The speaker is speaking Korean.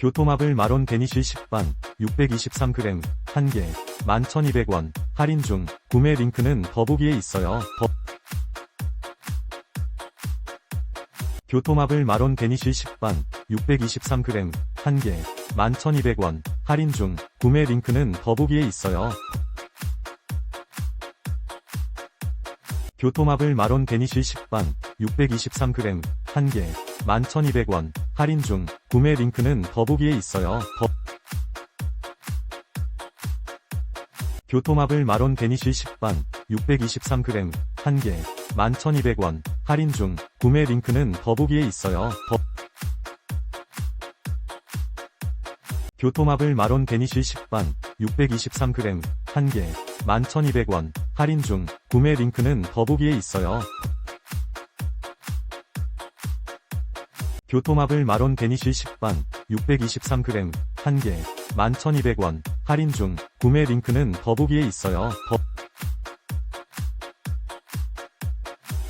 교토마블 마론 데니쉬 식빵 623g 1개 11,200원 할인 중 구매 링크는 더보기에 있어요. 더 교토마블 마론 데니쉬 식빵 623g 1개 11,200원 할인 중 구매 링크는 더보기에 있어요. 교토마블 마론 데니쉬 식빵 623g 1개 11,200원 할인 중 구매 링크는 더보기에 있어요. 더 교토마블 마론 데니쉬 식빵 623g 1개 11,200원 할인 중 구매 링크는 더보기에 있어요. 더 교토마블 마론 데니쉬 식빵 623g 1개 11,200원 할인 중 구매 링크는 더보기에 있어요. 교토마블 마론 데니쉬 식빵 623g 1개 11,200원 할인 중 구매 링크는 더보기에 있어요. 더